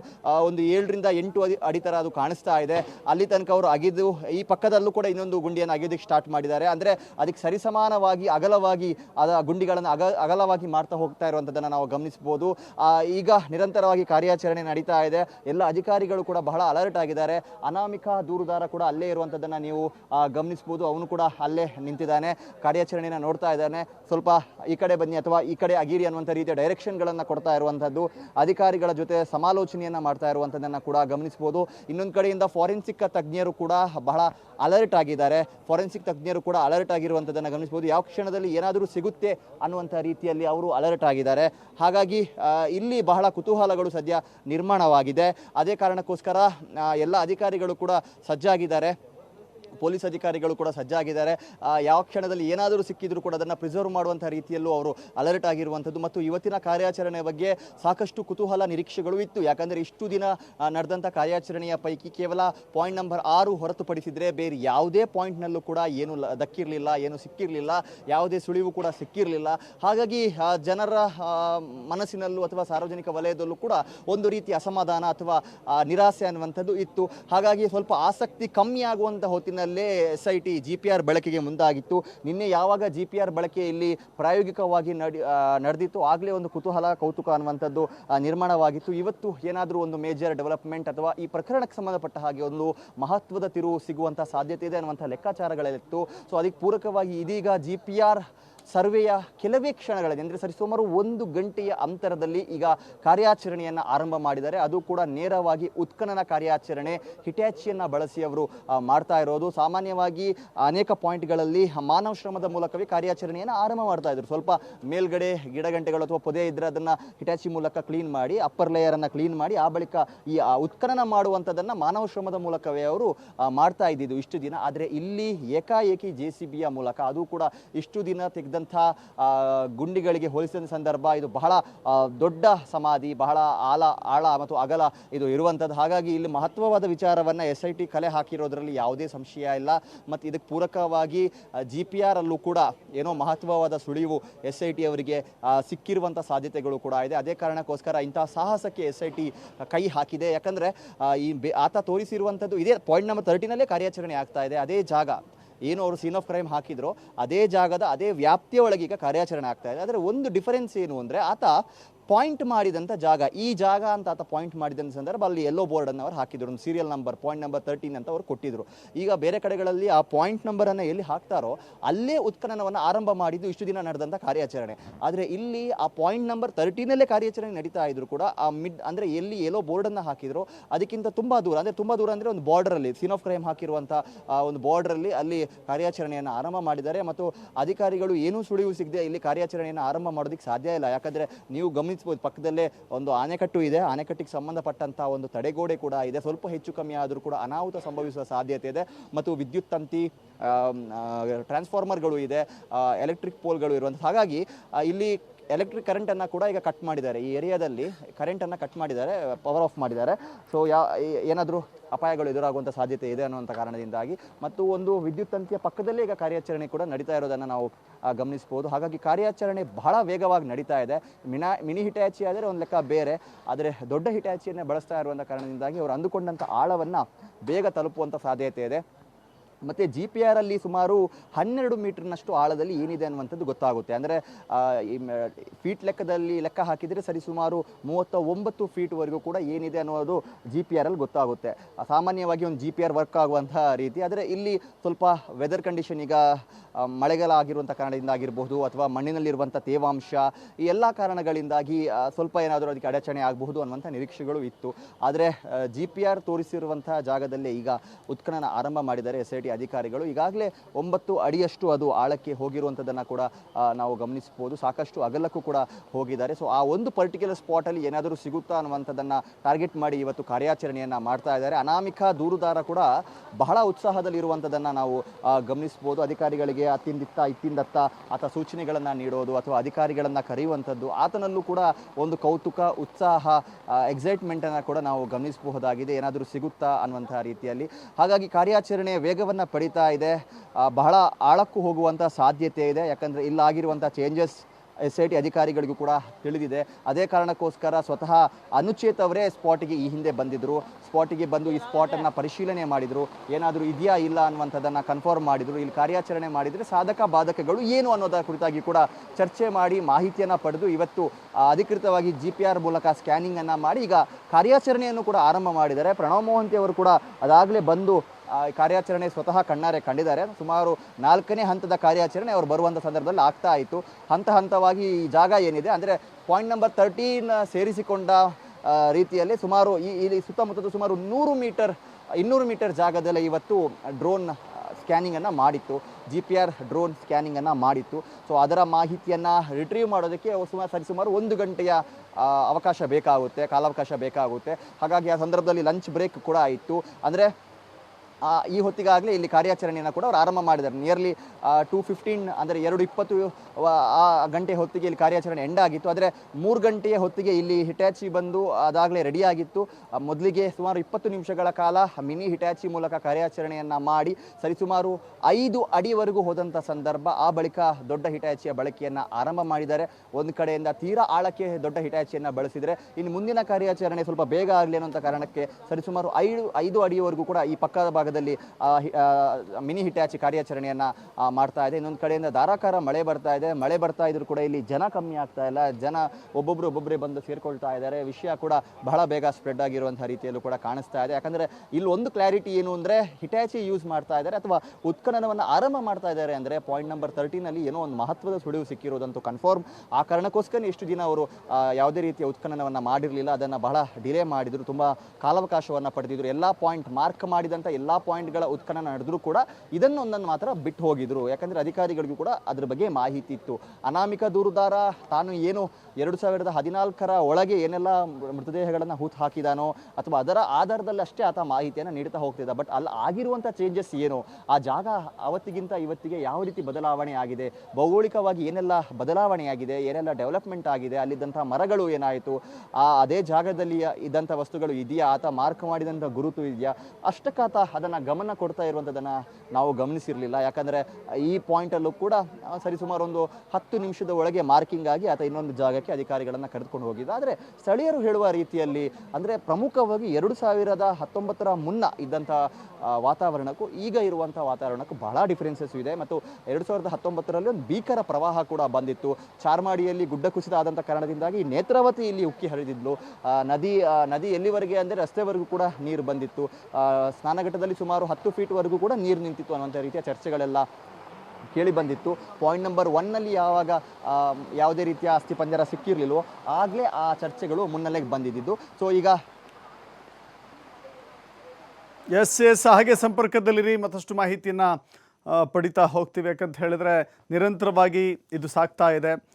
S3: ಒಂದು ಏಳರಿಂದ ಎಂಟು ಅಡಿ ಥರ ಅದು ಕಾಣಿಸ್ತಾ ಇದೆ. ಅಲ್ಲಿ ತನಕ ಅವರು ಅಗೆದು, ಈ ಪಕ್ಕದಲ್ಲೂ ಕೂಡ ಇನ್ನೊಂದು ಗುಂಡಿಯನ್ನು ಅಗೆಯೋದಕ್ಕೆ ಸ್ಟಾರ್ಟ್ ಮಾಡಿದ್ದಾರೆ. ಅಂದರೆ ಅದಕ್ಕೆ ಸರಿಸಮಾನವಾಗಿ, ಅಗಲವಾಗಿ, ಅದ ಗುಂಡಿಗಳನ್ನು ಅಗ, ಅಗಲವಾಗಿ ಮಾಡ್ತಾ ಹೋಗ್ತಾ ಇರುವಂಥದ್ದನ್ನು ನಾವು ಗಮನಿಸ್ಬೋದು ಈಗ ನಿರಂತರವಾಗಿ ಕಾರ್ಯಾಚರಣೆ ನಡೀತಾ ಇದೆ. ಎಲ್ಲ ಅಧಿಕಾರಿಗಳು ಕೂಡ ಬಹಳ ಅಲರ್ಟ್ ಆಗಿದ್ದಾರೆ. ಅನಾಮಿಕ ದೂರುದಾರ ಕೂಡ ಅಲ್ಲೇ ಇರುವಂಥದ್ದನ್ನು ನೀವು ಗಮನಿಸ್ಬೋದು ಅವನು ಕೂಡ ಅಲ್ಲೇ ನಿಂತಿದ್ದಾನೆ, ಕಾರ್ಯಾಚರಣೆಯನ್ನು ನೋಡ್ತಾ ಇದ್ದಾನೆ. ಸ್ವಲ್ಪ ಈ ಕಡೆ ಬನ್ನಿ ಅಥವಾ ಈ ಕಡೆ ಅಗಿರಿ ಅನ್ನುವಂಥ ರೀತಿಯ ಡೈರೆಕ್ಷನ್ಗಳನ್ನು ಕೊಡ್ತಾ ಇರುವಂಥದ್ದು ಅಧಿಕಾರಿಗಳ ಜೊತೆ ಸಮಾಲೋಚನೆಯನ್ನು ಮಾಡ್ತಾ ಇರುವಂಥದ್ದನ್ನು ಕೂಡ ಗಮನಿಸ್ಬೋದು ಇನ್ನೊಂದು ಕಡೆಯಿಂದ ಫಾರೆನ್ಸಿಕ್ ತಜ್ಞರು ಕೂಡ ಬಹಳ ಅಲರ್ಟ್ ಆಗಿದ್ದಾರೆ. ಫಾರೆನ್ಸಿಕ್ ತಜ್ಞರು ಕೂಡ ಅಲರ್ಟ್ ಆಗಿರುವಂಥದ್ದನ್ನು ಗಮನಿಸಬಹುದು. ಯಾವ ಕ್ಷಣದಲ್ಲಿ ಏನಾದರೂ ಸಿಗುತ್ತೆ ಅನ್ನುವಂಥ ರೀತಿಯಲ್ಲಿ ಅವರು ಅಲರ್ಟ್ ಆಗಿದ್ದಾರೆ. ಹಾಗಾಗಿ ಇಲ್ಲಿ ಬಹಳ ಕುತೂಹಲಗಳು ಸದ್ಯ ನಿರ್ಮಾಣವಾಗಿದೆ. ಅದೇ ಕಾರಣಕ್ಕೋಸ್ಕರ ಎಲ್ಲ ಅಧಿಕಾರಿಗಳು ಕೂಡ ಸಜ್ಜಾಗಿದ್ದಾರೆ. ಪೊಲೀಸ್ ಅಧಿಕಾರಿಗಳು ಕೂಡ ಸಜ್ಜಾಗಿದ್ದಾರೆ. ಯಾವ ಕ್ಷಣದಲ್ಲಿ ಏನಾದರೂ ಸಿಕ್ಕಿದ್ರು ಕೂಡ ಅದನ್ನು ಪ್ರಿಸರ್ವ್ ಮಾಡುವಂಥ ರೀತಿಯಲ್ಲೂ ಅವರು ಅಲರ್ಟ್ ಆಗಿರುವಂಥದ್ದು ಮತ್ತು ಇವತ್ತಿನ ಕಾರ್ಯಾಚರಣೆ ಬಗ್ಗೆ ಸಾಕಷ್ಟು ಕುತೂಹಲ, ನಿರೀಕ್ಷೆಗಳು ಇತ್ತು. ಯಾಕಂದರೆ ಇಷ್ಟು ದಿನ ನಡೆದಂಥ ಕಾರ್ಯಾಚರಣೆಯ ಪೈಕಿ ಕೇವಲ ಪಾಯಿಂಟ್ ನಂಬರ್ ಆರು ಹೊರತುಪಡಿಸಿದರೆ ಬೇರೆ ಯಾವುದೇ ಪಾಯಿಂಟ್ನಲ್ಲೂ ಕೂಡ ಏನು ದಕ್ಕಿರಲಿಲ್ಲ, ಏನು ಸಿಕ್ಕಿರಲಿಲ್ಲ, ಯಾವುದೇ ಸುಳಿವು ಕೂಡ ಸಿಕ್ಕಿರಲಿಲ್ಲ. ಹಾಗಾಗಿ ಜನರ ಮನಸ್ಸಿನಲ್ಲೂ ಅಥವಾ ಸಾರ್ವಜನಿಕ ವಲಯದಲ್ಲೂ ಕೂಡ ಒಂದು ರೀತಿ ಅಸಮಾಧಾನ ಅಥವಾ ನಿರಾಸೆ ಅನ್ನುವಂಥದ್ದು ಇತ್ತು. ಹಾಗಾಗಿ ಸ್ವಲ್ಪ ಆಸಕ್ತಿ ಕಮ್ಮಿ ಆಗುವಂಥ ಹೊತ್ತಿನಲ್ಲೇ S I T G P R ಬಳಕೆಗೆ ಮುಂದಾಗಿತ್ತು. ನಿನ್ನೆ ಯಾವಾಗ ಜಿ ಪಿ ಆರ್ ಬಳಕೆ ಇಲ್ಲಿ ಪ್ರಾಯೋಗಿಕವಾಗಿ ನಡಿ ನಡೆದಿತ್ತು ಆಗಲೇ ಒಂದು ಕುತೂಹಲ, ಕೌತುಕ ಅನ್ನುವಂಥದ್ದು ನಿರ್ಮಾಣವಾಗಿತ್ತು. ಇವತ್ತು ಏನಾದರೂ ಒಂದು ಮೇಜರ್ ಡೆವಲಪ್ಮೆಂಟ್ ಅಥವಾ ಈ ಪ್ರಕರಣಕ್ಕೆ ಸಂಬಂಧಪಟ್ಟ ಹಾಗೆ ಒಂದು ಮಹತ್ವದ ತಿರುವು ಸಿಗುವಂಥ ಸಾಧ್ಯತೆ ಇದೆ ಅನ್ನುವಂಥ ಲೆಕ್ಕಾಚಾರಗಳಲ್ಲಿತ್ತು ಸೊ ಅದಕ್ಕೆ ಪೂರಕವಾಗಿ ಇದೀಗ ಜಿ ಪಿ ಆರ್ ಸರ್ವೆಯ ಕೆಲವೇ ಕ್ಷಣಗಳಲ್ಲಿ, ಅಂದರೆ ಸರಿಸುಮಾರು ಒಂದು ಗಂಟೆಯ ಅಂತರದಲ್ಲಿ ಈಗ ಕಾರ್ಯಾಚರಣೆಯನ್ನು ಆರಂಭ ಮಾಡಿದ್ದಾರೆ. ಅದು ಕೂಡ ನೇರವಾಗಿ ಉತ್ಖನನ ಕಾರ್ಯಾಚರಣೆ, ಹಿಟ್ಯಾಚಿಯನ್ನು ಬಳಸಿ ಅವರು ಮಾಡ್ತಾ ಇರೋದು. ಸಾಮಾನ್ಯವಾಗಿ ಅನೇಕ ಪಾಯಿಂಟ್ಗಳಲ್ಲಿ ಮಾನವ ಶ್ರಮದ ಮೂಲಕವೇ ಕಾರ್ಯಾಚರಣೆಯನ್ನು ಆರಂಭ ಮಾಡ್ತಾ ಇದ್ರು. ಸ್ವಲ್ಪ ಮೇಲ್ಗಡೆ ಗಿಡಗಂಟೆಗಳು ಅಥವಾ ಪೊದೆ ಇದ್ದರೆ ಅದನ್ನು ಹಿಟ್ಯಾಚಿ ಮೂಲಕ ಕ್ಲೀನ್ ಮಾಡಿ, ಅಪ್ಪರ್ ಲೇಯರನ್ನು ಕ್ಲೀನ್ ಮಾಡಿ, ಆ ಬಳಿಕ ಈ ಉತ್ಖನನ ಮಾಡುವಂಥದ್ದನ್ನು ಮಾನವ ಶ್ರಮದ ಮೂಲಕವೇ ಅವರು ಮಾಡ್ತಾ ಇದ್ದಿದ್ದು ಇಷ್ಟು ದಿನ. ಆದರೆ ಇಲ್ಲಿ ಏಕಾಏಕಿ ಜೆ ಸಿ ಬಿಯ ಮೂಲಕ, ಅದು ಕೂಡ ಇಷ್ಟು ದಿನ ತೆಗೆದಂಥ ಆ, ಗುಂಡಿಗಳಿಗೆ ಹೋಲಿಸಿದ ಸಂದರ್ಭ ಇದು ಬಹಳ ದೊಡ್ಡ ಸಮಾಧಿ ಬಹಳ ಆಳ ಆಳ ಮತ್ತು ಅಗಲ ಇದು ಇರುವಂಥದ್ದು. ಹಾಗಾಗಿ ಇಲ್ಲಿ ಮಹತ್ವವಾದ ವಿಚಾರವನ್ನು ಎಸ್ ಐ ಟಿ ಕಲೆ ಹಾಕಿರೋದ್ರಲ್ಲಿ ಯಾವುದೇ ಸಂಶಯ ಇಲ್ಲ. ಮತ್ತು ಇದಕ್ಕೆ ಪೂರಕವಾಗಿ ಜಿ ಪಿ ಆರ್ ಅಲ್ಲೂ ಕೂಡ ಏನೋ ಮಹತ್ವವಾದ ಸುಳಿವು ಎಸ್ ಐ ಟಿ ಅವರಿಗೆ ಸಿಕ್ಕಿರುವಂಥ ಸಾಧ್ಯತೆಗಳು ಕೂಡ ಇದೆ. ಅದೇ ಕಾರಣಕ್ಕೋಸ್ಕರ ಇಂತಹ ಸಾಹಸಕ್ಕೆ ಎಸ್ ಐ ಟಿ ಕೈ ಹಾಕಿದೆ. ಯಾಕಂದರೆ ಈ ಆತ ತೋರಿಸಿರುವಂಥದ್ದು ಇದೇ ಪಾಯಿಂಟ್ ನಂಬರ್ ತರ್ಟಿನಲ್ಲೇ ಕಾರ್ಯಾಚರಣೆ ಆಗ್ತಾ ಇದೆ. ಅದೇ ಜಾಗ ಏನು ಅವರು ಸೀನ್ ಆಫ್ ಕ್ರೈಮ್ ಹಾಕಿದ್ರು, ಅದೇ ಜಾಗದ ಅದೇ ವ್ಯಾಪ್ತಿಯ ಒಳಗೆ ಈಗ ಕಾರ್ಯಾಚರಣೆ ಆಗ್ತಾ ಇದೆ. ಆದರೆ ಒಂದು ಡಿಫರೆನ್ಸ್ ಏನು ಅಂದರೆ, ಆತ ಪಾಯಿಂಟ್ ಮಾಡಿದಂಥ ಜಾಗ, ಈ ಜಾಗ ಅಂತ ಆತ ಪಾಯಿಂಟ್ ಮಾಡಿದಂಥ ಸಂದರ್ಭ ಅಲ್ಲಿ ಎಲ್ಲೋ ಬೋರ್ಡನ್ನು ಅವರು ಹಾಕಿದ್ರು, ಒಂದು serial number point number thirteen ಅಂತ ಅವರು ಕೊಟ್ಟಿದ್ರು. ಈಗ ಬೇರೆ ಕಡೆಗಳಲ್ಲಿ ಆ ಪಾಯಿಂಟ್ ನಂಬರನ್ನು ಎಲ್ಲಿ ಹಾಕ್ತಾರೋ, ಅಲ್ಲೇ ಉತ್ಖನನವನ್ನು ಆರಂಭ ಮಾಡಿದ್ದು ಇಷ್ಟು ದಿನ ನಡೆದಂಥ ಕಾರ್ಯಾಚರಣೆ. ಆದರೆ ಇಲ್ಲಿ ಆ ಪಾಯಿಂಟ್ ನಂಬರ್ ತರ್ಟೀನಲ್ಲೇ ಕಾರ್ಯಾಚರಣೆ ನಡೀತಾ ಇದ್ರು ಕೂಡ, ಆ ಮಿಡ್ ಅಂದರೆ ಎಲ್ಲಿ ಎಲ್ಲೋ ಬೋರ್ಡನ್ನು ಹಾಕಿದ್ರು, ಅದಕ್ಕಿಂತ ತುಂಬ ದೂರ, ಅಂದರೆ ತುಂಬ ದೂರ ಅಂದರೆ ಒಂದು ಬಾರ್ಡರಲ್ಲಿ ಸೀನ್ ಆಫ್ ಕ್ರೈಮ್ ಹಾಕಿರುವಂಥ ಒಂದು ಬಾರ್ಡರಲ್ಲಿ ಅಲ್ಲಿ ಕಾರ್ಯಾಚರಣೆಯನ್ನು ಆರಂಭ ಮಾಡಿದ್ದಾರೆ. ಮತ್ತು ಅಧಿಕಾರಿಗಳು ಏನೂ ಸುಳಿವು ಸಿಗದೆ ಇಲ್ಲಿ ಕಾರ್ಯಾಚರಣೆಯನ್ನು ಆರಂಭ ಮಾಡೋದಕ್ಕೆ ಸಾಧ್ಯ ಇಲ್ಲ. ಯಾಕಂದರೆ ನೀವು ಗಮನಿಸ್ಬೋದು ಪಕ್ಕದಲ್ಲೇ ಒಂದು ಆನೆಕಟ್ಟು ಇದೆ. ಆನೆಕಟ್ಟಿಗೆ ಸಂಬಂಧಪಟ್ಟಂತಹ ಒಂದು ತಡೆಗೋಡೆ ಕೂಡ ಇದೆ. ಸ್ವಲ್ಪ ಹೆಚ್ಚು ಕಮ್ಮಿ ಆದರೂ ಕೂಡ ಅನಾಹುತ ಸಂಭವಿಸುವ ಸಾಧ್ಯತೆ ಇದೆ. ಮತ್ತು ವಿದ್ಯುತ್ ತಂತಿ ಟ್ರಾನ್ಸ್ಫಾರ್ಮರ್ಗಳು ಇದೆ. ಎಲೆಕ್ಟ್ರಿಕ್ ಪೋಲ್ಗಳು ಇರುವಂಥ ಹಾಗಾಗಿ ಇಲ್ಲಿ ಎಲೆಕ್ಟ್ರಿಕ್ ಕರೆಂಟನ್ನು ಕೂಡ ಈಗ ಕಟ್ ಮಾಡಿದ್ದಾರೆ. ಈ ಏರಿಯಾದಲ್ಲಿ ಕರೆಂಟನ್ನು ಕಟ್ ಮಾಡಿದ್ದಾರೆ ಪವರ್ ಆಫ್ ಮಾಡಿದ್ದಾರೆ. ಸೊ ಯಾ ಏನಾದರೂ ಅಪಾಯಗಳು ಎದುರಾಗುವಂಥ ಸಾಧ್ಯತೆ ಇದೆ ಅನ್ನುವಂಥ ಕಾರಣದಿಂದಾಗಿ ಮತ್ತು ಒಂದು ವಿದ್ಯುತ್ ತಂತಿಯ ಪಕ್ಕದಲ್ಲೇ ಈಗ ಕಾರ್ಯಾಚರಣೆ ಕೂಡ ನಡೀತಾ ಇರೋದನ್ನು ನಾವು ಗಮನಿಸ್ಬೋದು ಹಾಗಾಗಿ ಕಾರ್ಯಾಚರಣೆ ಬಹಳ ವೇಗವಾಗಿ ನಡೀತಾ ಇದೆ. ಮಿನಾ, ಮಿನಿ ಹಿಟ್ಯಾಚಿ ಆದರೆ ಒಂದು ಲೆಕ್ಕ ಬೇರೆ, ಆದರೆ ದೊಡ್ಡ ಹಿಟ್ಯಾಚಿಯನ್ನೇ ಬಳಸ್ತಾ ಇರುವಂಥ ಕಾರಣದಿಂದಾಗಿ ಅವರು ಅಂದುಕೊಂಡಂಥ ಆಳವನ್ನು ಬೇಗ ತಲುಪುವಂಥ ಸಾಧ್ಯತೆ ಇದೆ. ಮತ್ತು ಜಿ ಪಿ ಆರಲ್ಲಿ ಸುಮಾರು ಹನ್ನೆರಡು ಮೀಟರ್ನಷ್ಟು ಆಳದಲ್ಲಿ ಏನಿದೆ ಅನ್ನುವಂಥದ್ದು ಗೊತ್ತಾಗುತ್ತೆ. ಅಂದರೆ ಫೀಟ್ ಲೆಕ್ಕದಲ್ಲಿ ಲೆಕ್ಕ ಹಾಕಿದರೆ ಸರಿ ಸುಮಾರು ಮೂವತ್ತ ಒಂಬತ್ತು ಫೀಟ್ವರೆಗೂ ಕೂಡ ಏನಿದೆ ಅನ್ನೋದು ಜಿ ಪಿ ಆರಲ್ಲಿ ಗೊತ್ತಾಗುತ್ತೆ. ಸಾಮಾನ್ಯವಾಗಿ ಒಂದು ಜಿ ಪಿ ಆರ್ ವರ್ಕ್ ಆಗುವಂತಹ ರೀತಿ, ಆದರೆ ಇಲ್ಲಿ ಸ್ವಲ್ಪ ವೆದರ್ ಕಂಡೀಷನ್ ಈಗ ಮಳೆಗಾಲ ಆಗಿರುವಂಥ ಕಾರಣದಿಂದ ಆಗಿರಬಹುದು ಅಥವಾ ಮಣ್ಣಿನಲ್ಲಿರುವಂಥ ತೇವಾಂಶ, ಈ ಎಲ್ಲ ಕಾರಣಗಳಿಂದಾಗಿ ಸ್ವಲ್ಪ ಏನಾದರೂ ಅದಕ್ಕೆ ಅಡಚಣೆ ಆಗಬಹುದು ಅನ್ನುವಂಥ ನಿರೀಕ್ಷೆಗಳು ಇತ್ತು. ಆದರೆ ಜಿ ಪಿ ಆರ್ ತೋರಿಸಿರುವಂಥ ಜಾಗದಲ್ಲೇ ಈಗ ಉತ್ಖನನ ಆರಂಭ ಮಾಡಿದ್ದಾರೆ ಎಸ್ ಐ ಅಧಿಕಾರಿಗಳು ಈಗಾಗಲೇ ಒಂಬತ್ತು ಅಡಿಯಷ್ಟು ಅದು ಆಳಕ್ಕೆ ಹೋಗಿರುವಂಥದ್ದನ್ನು ಕೂಡ ನಾವು ಗಮನಿಸ್ಬೋದು ಸಾಕಷ್ಟು ಅಗಲಕ್ಕೂ ಕೂಡ ಹೋಗಿದ್ದಾರೆ. ಸೊ ಆ ಒಂದು ಪರ್ಟಿಕ್ಯುಲರ್ ಸ್ಪಾಟಲ್ಲಿ ಏನಾದರೂ ಸಿಗುತ್ತಾ ಅನ್ನುವಂಥದ್ದನ್ನು ಟಾರ್ಗೆಟ್ ಮಾಡಿ ಇವತ್ತು ಕಾರ್ಯಾಚರಣೆಯನ್ನು ಮಾಡ್ತಾ ಇದ್ದಾರೆ. ಅನಾಮಿಕ ದೂರುದಾರ ಕೂಡ ಬಹಳ ಉತ್ಸಾಹದಲ್ಲಿರುವಂಥದ್ದನ್ನು ನಾವು ಗಮನಿಸ್ಬೋದು ಅಧಿಕಾರಿಗಳಿಗೆ ಅತ್ತಿಂದಿತ್ತ, ಇತ್ತಿಂದತ್ತ ಆತ ಸೂಚನೆಗಳನ್ನು ನೀಡೋದು ಅಥವಾ ಅಧಿಕಾರಿಗಳನ್ನು ಕರೆಯುವಂಥದ್ದು ಆತನಲ್ಲೂ ಕೂಡ ಒಂದು ಕೌತುಕ, ಉತ್ಸಾಹ ಎಕ್ಸೈಟ್ಮೆಂಟನ್ನು ಕೂಡ ನಾವು ಗಮನಿಸಬಹುದಾಗಿದೆ. ಏನಾದರೂ ಸಿಗುತ್ತಾ ಅನ್ನುವಂಥ ರೀತಿಯಲ್ಲಿ. ಹಾಗಾಗಿ ಕಾರ್ಯಾಚರಣೆ ವೇಗವನ್ನು ಪಡಿತಾ ಇದೆ. ಬಹಳ ಆಳಕ್ಕೂ ಹೋಗುವಂಥ ಸಾಧ್ಯತೆ ಇದೆ. ಯಾಕಂದರೆ ಇಲ್ಲಾಗಿರುವಂಥ ಚೇಂಜಸ್ ಎಸ್ ಐ ಅಧಿಕಾರಿಗಳಿಗೂ ಕೂಡ ತಿಳಿದಿದೆ. ಅದೇ ಕಾರಣಕ್ಕೋಸ್ಕರ ಸ್ವತಃ ಅನುಚೇತ್ ಅವರೇ ಸ್ಪಾಟಿಗೆ ಈ ಹಿಂದೆ ಬಂದಿದ್ದರು ಸ್ಪಾಟಿಗೆ ಬಂದು ಈ ಸ್ಪಾಟನ್ನು ಪರಿಶೀಲನೆ ಮಾಡಿದರು. ಏನಾದರೂ ಇದೆಯಾ ಇಲ್ಲ ಅನ್ನುವಂಥದ್ದನ್ನು ಕನ್ಫರ್ಮ್ ಮಾಡಿದರು. ಇಲ್ಲಿ ಕಾರ್ಯಾಚರಣೆ ಮಾಡಿದರೆ ಸಾಧಕ ಬಾಧಕಗಳು ಏನು ಅನ್ನೋದರ ಕುರಿತಾಗಿ ಕೂಡ ಚರ್ಚೆ ಮಾಡಿ ಮಾಹಿತಿಯನ್ನು ಪಡೆದು ಇವತ್ತು ಅಧಿಕೃತವಾಗಿ ಜಿ ಪಿ ಆರ್ ಮೂಲಕ ಸ್ಕ್ಯಾನಿಂಗನ್ನು ಮಾಡಿ ಈಗ ಕಾರ್ಯಾಚರಣೆಯನ್ನು ಕೂಡ ಆರಂಭ ಮಾಡಿದ್ದಾರೆ. ಪ್ರಣವ್ ಮೋಹಂತಿ ಅವರು ಕೂಡ ಅದಾಗಲೇ ಬಂದು ಕಾರ್ಯಾಚರಣೆ ಸ್ವತಃ ಕಣ್ಣಾರೆ ಕಂಡಿದ್ದಾರೆ. ಸುಮಾರು ನಾಲ್ಕನೇ ಹಂತದ ಕಾರ್ಯಾಚರಣೆ ಅವರು ಬರುವಂಥ ಸಂದರ್ಭದಲ್ಲಿ ಆಗ್ತಾ ಇತ್ತು. ಹಂತ ಹಂತವಾಗಿ ಈ ಜಾಗ ಏನಿದೆ ಅಂದರೆ ಪಾಯಿಂಟ್ ನಂಬರ್ ತರ್ಟೀನ್ ಸೇರಿಸಿಕೊಂಡ ರೀತಿಯಲ್ಲಿ ಸುಮಾರು ಈ ಇಲ್ಲಿ ಸುತ್ತಮುತ್ತಲು ಸುಮಾರು ನೂರು ಮೀಟರ್, ಇನ್ನೂರು ಮೀಟರ್ ಜಾಗದಲ್ಲಿ ಇವತ್ತು ಡ್ರೋನ್ ಸ್ಕ್ಯಾನಿಂಗನ್ನು ಮಾಡಿತ್ತು. ಜಿ ಪಿ ಆರ್ ಡ್ರೋನ್ ಸ್ಕ್ಯಾನಿಂಗನ್ನು ಮಾಡಿತ್ತು. ಸೊ ಅದರ ಮಾಹಿತಿಯನ್ನು ರಿಟ್ರೀವ್ ಮಾಡೋದಕ್ಕೆ ಸುಮಾರು ಸರಿಸುಮಾರು ಒಂದು ಗಂಟೆಯ ಅವಕಾಶ ಬೇಕಾಗುತ್ತೆ, ಕಾಲಾವಕಾಶ ಬೇಕಾಗುತ್ತೆ. ಹಾಗಾಗಿ ಆ ಸಂದರ್ಭದಲ್ಲಿ ಲಂಚ್ ಬ್ರೇಕ್ ಕೂಡ ಇತ್ತು. ಅಂದರೆ ಈ ಹೊತ್ತಿಗಾಗಲೇ ಇಲ್ಲಿ ಕಾರ್ಯಾಚರಣೆಯನ್ನು ಕೂಡ ಅವರು ಆರಂಭ ಮಾಡಿದ್ದಾರೆ. ನಿಯರ್ಲಿ ಟೂ ಫಿಫ್ಟೀನ್ ಅಂದರೆ ಎರಡು ಇಪ್ಪತ್ತು ಆ ಗಂಟೆ ಹೊತ್ತಿಗೆ ಇಲ್ಲಿ ಕಾರ್ಯಾಚರಣೆ ಎಂಡ್ ಆಗಿತ್ತು. ಆದರೆ ಮೂರು ಗಂಟೆಯ ಹೊತ್ತಿಗೆ ಇಲ್ಲಿ ಹಿಟ್ಯಾಚಿ ಬಂದು ಅದಾಗಲೇ ರೆಡಿಯಾಗಿತ್ತು ಮೊದಲಿಗೆ ಸುಮಾರು ಇಪ್ಪತ್ತು ನಿಮಿಷಗಳ ಕಾಲ ಮಿನಿ ಹಿಟ್ಯಾಚಿ ಮೂಲಕ ಕಾರ್ಯಾಚರಣೆಯನ್ನು ಮಾಡಿ ಸರಿಸುಮಾರು ಐದು ಅಡಿವರೆಗೂ ಹೋದಂಥ ಸಂದರ್ಭ ಆ ಬಳಿಕ ದೊಡ್ಡ ಹಿಟ್ಯಾಚಿಯ ಬಳಕೆಯನ್ನು ಆರಂಭ ಮಾಡಿದ್ದಾರೆ. ಒಂದು ಕಡೆಯಿಂದ ತೀರಾ ಆಳಕ್ಕೆ ದೊಡ್ಡ ಹಿಟ್ಯಾಚಿಯನ್ನು ಬಳಸಿದರೆ ಇನ್ನು ಮುಂದಿನ ಕಾರ್ಯಾಚರಣೆ ಸ್ವಲ್ಪ ಬೇಗ ಆಗಲಿ ಅನ್ನೋಂಥ ಕಾರಣಕ್ಕೆ ಸರಿಸುಮಾರು ಐದು ಐದು ಅಡಿಯವರೆಗೂ ಕೂಡ ಈ ಪಕ್ಕದ ಭಾಗದಲ್ಲಿ ಮಿನಿ ಹಿಟ್ಯಾಚಿ ಕಾರ್ಯಾಚರಣೆಯನ್ನು ಮಾಡ್ತಾ ಇದೆ. ಇನ್ನೊಂದು ಕಡೆಯಿಂದ ಧಾರಾಕಾರ ಮಳೆ ಬರ್ತಾ ಇದೆ. ಮಳೆ ಬರ್ತಾ ಇದ್ರು ಕೂಡ ಇಲ್ಲಿ ಜನ ಕಮ್ಮಿ ಆಗ್ತಾ ಇಲ್ಲ. ಜನ ಒಬ್ಬೊಬ್ರು ಒಬ್ಬೊಬ್ಬರೇ ಬಂದು ಸೇರ್ಕೊಳ್ತಾ ಇದ್ದಾರೆ. ವಿಷಯ ಕೂಡ ಬಹಳ ಬೇಗ ಸ್ಪ್ರೆಡ್ ಆಗಿರುವಂತಹ ರೀತಿಯಲ್ಲೂ ಕೂಡ ಕಾಣಿಸ್ತಾ ಇದೆ. ಯಾಕಂದ್ರೆ ಇಲ್ಲಿ ಒಂದು ಕ್ಲಾರಿಟಿ ಏನು ಅಂದ್ರೆ ಹಿಟ್ಯಾಚಿ ಯೂಸ್ ಮಾಡ್ತಾ ಇದ್ದಾರೆ ಅಥವಾ ಉತ್ಖನನವನ್ನು ಆರಂಭ ಮಾಡ್ತಾ ಇದ್ದಾರೆ ಅಂದ್ರೆ ಪಾಯಿಂಟ್ ನಂಬರ್ ತರ್ಟೀನಲ್ಲಿ ಏನೋ ಒಂದು ಮಹತ್ವದ ಸುಳಿವು ಸಿಕ್ಕಿರೋದಂತೂ ಕನ್ಫರ್ಮ್ ಆ ಕಾರಣಕ್ಕೋಸ್ಕರ ಇಷ್ಟು ದಿನ ಅವರು ಯಾವುದೇ ರೀತಿಯ ಉತ್ಖನನವನ್ನು ಮಾಡಿರಲಿಲ್ಲ. ಅದನ್ನು ಬಹಳ ಡಿಲೇ ಮಾಡಿದ್ರು. ತುಂಬ ಕಾಲಾವಕಾಶವನ್ನು ಪಡೆದಿದ್ರು. ಎಲ್ಲ ಪಾಯಿಂಟ್ ಮಾರ್ಕ್ ಮಾಡಿದಂಥ ಎಲ್ಲ ಪಾಯಿಂಟ್ಗಳ ಉತ್ಖನನ ನಡೆದರೂ ಕೂಡ ಇದನ್ನೊಂದನ್ನು ಮಾತ್ರ ಬಿಟ್ಟು ಹೋಗಿದ್ರು. ಯಾಕಂದ್ರೆ ಅಧಿಕಾರಿಗಳಿಗೂ ಕೂಡ ಅದ್ರ ಬಗ್ಗೆ ಮಾಹಿತಿ ಇತ್ತು. ಅನಾಮಿಕ ದೂರುದಾರ ತಾನು ಏನು ಎರಡು ಸಾವಿರದ ಹದಿನಾಲ್ಕರ ಒಳಗೆ ಏನೆಲ್ಲ ಮೃತದೇಹಗಳನ್ನು ಹೂತು ಹಾಕಿದಾನೋ ಅಥವಾ ಅದರ ಆಧಾರದಲ್ಲಿ ಅಷ್ಟೇ ಆತ ಮಾಹಿತಿಯನ್ನು ನೀಡ್ತಾ ಹೋಗ್ತಿದ್ದ. ಬಟ್ ಅಲ್ಲಿ ಆಗಿರುವಂಥ ಚೇಂಜಸ್ ಏನು? ಆ ಜಾಗ ಅವತ್ತಿಗಿಂತ ಇವತ್ತಿಗೆ ಯಾವ ರೀತಿ ಬದಲಾವಣೆ ಆಗಿದೆ? ಭೌಗೋಳಿಕವಾಗಿ ಏನೆಲ್ಲ ಬದಲಾವಣೆಯಾಗಿದೆ ಏನೆಲ್ಲ ಡೆವಲಪ್ಮೆಂಟ್ ಆಗಿದೆ? ಅಲ್ಲಿದ್ದಂಥ ಮರಗಳು ಏನಾಯಿತು? ಆ, ಅದೇ ಜಾಗದಲ್ಲಿ ಇದ್ದಂಥ ವಸ್ತುಗಳು ಇದೆಯಾ? ಆತ ಮಾರ್ಕ್ ಮಾಡಿದಂಥ ಗುರುತು ಇದೆಯಾ? ಅಷ್ಟಕ್ಕಾತ ಅದನ್ನು ಗಮನ ಕೊಡ್ತಾ ಇರುವಂಥದ್ದನ್ನು ನಾವು ಗಮನಿಸಿರಲಿಲ್ಲ. ಯಾಕಂದರೆ ಈ ಪಾಯಿಂಟಲ್ಲೂ ಕೂಡ ಆ, ಸರಿಸುಮಾರು ಒಂದು ಹತ್ತು ನಿಮಿಷದ ಒಳಗೆ ಮಾರ್ಕಿಂಗ್ ಆಗಿ ಆತ ಇನ್ನೊಂದು ಜಾಗಕ್ಕೆ ಅಧಿಕಾರಿಗಳನ್ನು ಕರೆದುಕೊಂಡು ಹೋಗಿದ್ದ. ಆದರೆ ಸ್ಥಳೀಯರು ಹೇಳುವ ರೀತಿಯಲ್ಲಿ ಅಂದರೆ ಪ್ರಮುಖವಾಗಿ ಎರಡು ಸಾವಿರದ ಹತ್ತೊಂಬತ್ತರ ಮುನ್ನ ಇದ್ದಂಥ ವಾತಾವರಣಕ್ಕೂ ಈಗ ಇರುವಂಥ ವಾತಾವರಣಕ್ಕೂ ಬಹಳ ಡಿಫರೆನ್ಸಸ್ ಇದೆ. ಮತ್ತು ಎರಡು ಸಾವಿರದ ಹತ್ತೊಂಬತ್ತರಲ್ಲಿ ಒಂದು ಭೀಕರ ಪ್ರವಾಹ ಕೂಡ ಬಂದಿತ್ತು. ಚಾರ್ಮಾಡಿಯಲ್ಲಿ ಗುಡ್ಡ ಕುಸಿತ ಆದಂಥ ಕಾರಣದಿಂದಾಗಿ ನೇತ್ರಾವತಿ ಇಲ್ಲಿ ಉಕ್ಕಿ ಹರಿದಿದ್ಲು. ನದಿ ನದಿ ಎಲ್ಲಿವರೆಗೆ ಅಂದರೆ ರಸ್ತೆವರೆಗೂ ಕೂಡ ನೀರು ಬಂದಿತ್ತು. ಸ್ನಾನಘಟ್ಟದಲ್ಲಿ ಸುಮಾರು ಹತ್ತು ಫೀಟ್ವರೆಗೂ ಕೂಡ ನೀರು ನಿಂತಿತ್ತು ಅನ್ನುವಂಥ ರೀತಿಯ ಚರ್ಚೆಗಳೆಲ್ಲ ಕೇಳಿ ಬಂದಿತ್ತು. ಪಾಯಿಂಟ್ ನಂಬರ್ ಒನ್ನಲ್ಲಿ ಯಾವಾಗ ಯಾವುದೇ ರೀತಿಯ ಅಸ್ಥಿಪಂಜರ ಸಿಕ್ಕಿರಲಿಲ್ವೋ, ಆಗಲೇ ಆ ಚರ್ಚೆಗಳು ಮುನ್ನೆಲೆಗೆ ಬಂದಿದ್ದು. ಸೊ ಈಗ
S1: ಎಸ್ ಎಸ್, ಹಾಗೆ ಸಂಪರ್ಕದಲ್ಲಿರಿ. ಮತ್ತಷ್ಟು ಮಾಹಿತಿಯನ್ನು ಪಡಿತಾ ಹೋಗ್ತೀವಿ. ಯಾಕಂತ ಹೇಳಿದ್ರೆ, ನಿರಂತರವಾಗಿ ಇದು ಸಾಗ್ತಾ ಇದೆ.